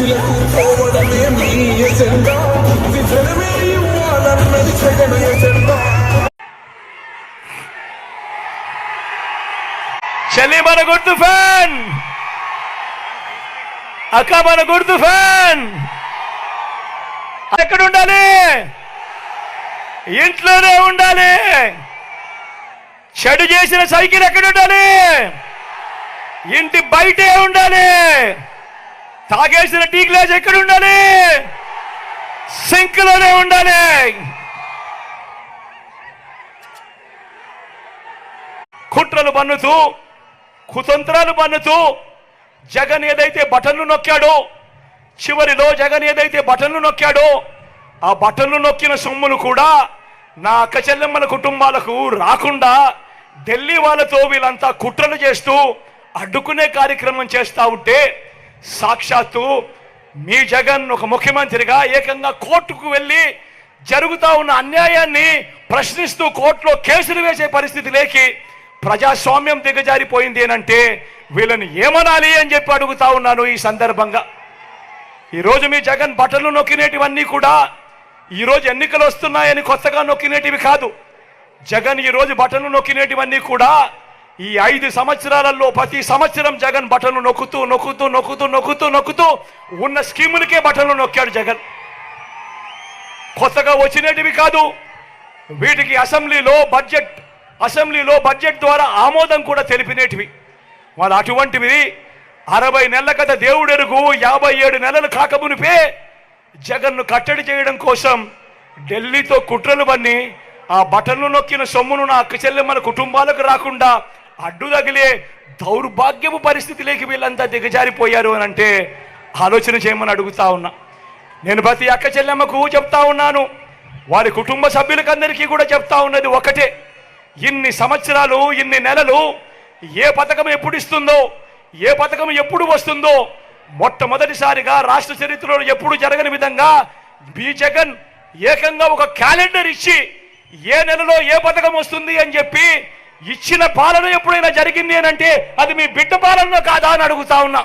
బీసీలకు పోవడమే మీ ఎజెండా. విజనమే ఇవ్వాలన్నది జగన్ ఎజెండా. చెల్లి మన గుర్తు ఫ్యాన్. అక్క మన గుర్తు ఫ్యాన్. ఎక్కడ ఉండాలి ఇంట్లోనే ఉండాలి. చెడు చేసిన సైకిల్ ఎక్కడ ఉండాలి ఇంటి బయటే ఉండాలి. తాగేసిన టీ గ్లాస్ ఎక్కడ ఉండాలి? సింక్లోనే ఉండాలి. కుట్రలు పన్నుతూ కుతంత్రాలు పన్నుతూ జగన్ ఏదైతే బటన్లు నొక్కాడో చివరిలో జగన్ ఏదైతే బటన్లు నొక్కాడో ఆ బటన్లు నొక్కిన సొమ్ములు కూడా నా అక్క చెల్లెమ్మల కుటుంబాలకు రాకుండా ఢిల్లీ వాళ్ళతో వీళ్ళంతా కుట్రలు చేస్తూ అడ్డుకునే కార్యక్రమం చేస్తా ఉంటే సాక్షాత్తు మీ జగన్ ఒక ముఖ్యమంత్రిగా ఏకంగా కోర్టుకు వెళ్ళి జరుగుతూ ఉన్న అన్యాయాన్ని ప్రశ్నిస్తూ కోర్టులో కేసులు వేసే పరిస్థితి లేకి ప్రజాస్వామ్యం దిగజారిపోయింది అంటే వీళ్ళని ఏమనాలి అని చెప్పి అడుగుతా ఉన్నాను ఈ సందర్భంగా. ఈరోజు మీ జగన్ బట్టలు నొక్కినేటివన్నీ కూడా ఈరోజు ఎన్నికలు వస్తున్నాయని కొత్తగా నొక్కినేటివి కాదు. జగన్ ఈరోజు బటన్లు నొక్కినేటివన్నీ కూడా ఈ ఐదు సంవత్సరాలలో ప్రతి సంవత్సరం జగన్ బటన్లు నొక్కుతూ నొక్కుతూ నొక్కుతూ నొక్కుతూ నొక్కుతూ ఉన్న స్కీములకే బటన్లు నొక్కాడు జగన్. కొత్తగా వచ్చినటివి కాదు వీటికి అసెంబ్లీలో బడ్జెట్ అసెంబ్లీలో బడ్జెట్ ద్వారా ఆమోదం కూడా తెలిపినేటివి. వాళ్ళు అటువంటివి అరవై నెలల కథ దేవుడెరుగు యాభై ఏడు నెలలు కాకమునిపే జగన్ను కట్టడి చేయడం కోసం ఢిల్లీతో కుట్రలు బన్ని ఆ బటన్లు నొక్కిన సొమ్మును నా అక్క చెల్లెమ్మల కుటుంబాలకు రాకుండా అడ్డు తగిలే దౌర్భాగ్యపు పరిస్థితిలోకి వీళ్ళంతా దిగజారిపోయారు అని అంటే ఆలోచన చేయమని అడుగుతా ఉన్నా. నేను ప్రతి అక్క చెల్లెమ్మకు చెప్తా ఉన్నాను. వారి కుటుంబ సభ్యులకందరికీ కూడా చెప్తా ఉన్నది ఒకటే. ఇన్ని సంవత్సరాలు ఇన్ని నెలలు ఏ పథకం ఎప్పుడు ఇస్తుందో ఏ పథకం ఎప్పుడు వస్తుందో మొట్టమొదటిసారిగా రాష్ట్ర చరిత్రలో ఎప్పుడు జరగని విధంగా బి జగన్ ఏకంగా ఒక క్యాలెండర్ ఇచ్చి ఏ నెలలో ఏ పథకం వస్తుంది అని చెప్పి ఇచ్చిన పాలన ఎప్పుడైనా జరిగింది అంటే అది మీ బిడ్డ పాలన కాదా అని అడుగుతా ఉన్నా.